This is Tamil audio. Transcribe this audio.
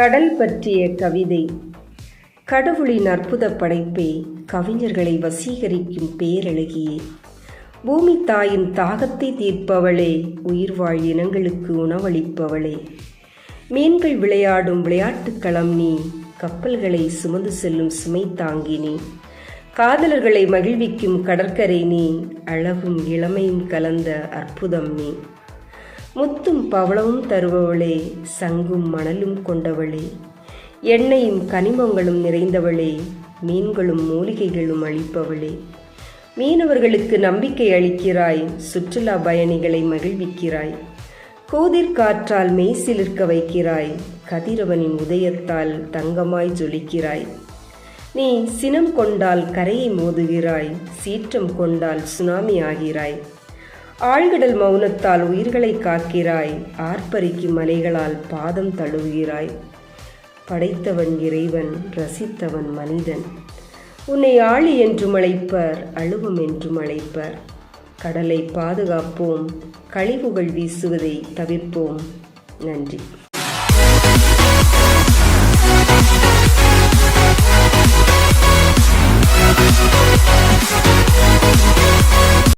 கடல் பற்றிய கவிதை. கடவுளின் அற்புத படைப்பே கவிஞர்களை வசீகரிக்கும் பேரழகியே. பூமி தாயின் தாகத்தை தீர்ப்பவளே உயிர்வாழ் இனங்களுக்கு உணவளிப்பவளே. மீன்கள் விளையாடும் விளையாட்டுக் களம் நீ கப்பல்களை சுமந்து செல்லும் சுமை தாங்கி நீ. காதலர்களை மகிழ்விக்கும் கடற்கரை நீ அழகும் இளமையும் கலந்த அற்புதம் நீ. முத்தும் பவளமும் தருபவளே சங்கும் மணலும் கொண்டவளே. எண்ணெயும் கனிமங்களும் நிறைந்தவளே மீன்களும் மூலிகைகளும் அளிப்பவளே. மீனவர்களுக்கு நம்பிக்கை அளிக்கிறாய் சுற்றுலா பயணிகளை மகிழ்விக்கிறாய். கோதிர் காற்றால் மெய்சிலிர்க்க வைக்கிறாய் கதிரவனின் உதயத்தால் தங்கமாய் ஜொலிக்கிறாய். நீ சினம் கொண்டால் கரையை மோதுகிறாய் சீற்றம் கொண்டால் சுனாமி ஆகிறாய். ஆழ்கடல் மௌனத்தால் உயிர்களை காக்கிறாய். ஆர்ப்பரிக்கும் மலைகளால் பாதம் தழுவுகிறாய். படைத்தவன் இறைவன் ரசித்தவன் மனிதன். உன்னை ஆழி என்றும் அழைப்பர் அழுவம் என்றும் அழைப்பர். கடலை பாதுகாப்போம் கழிவுகள் வீசுவதை தவிர்ப்போம். நன்றி.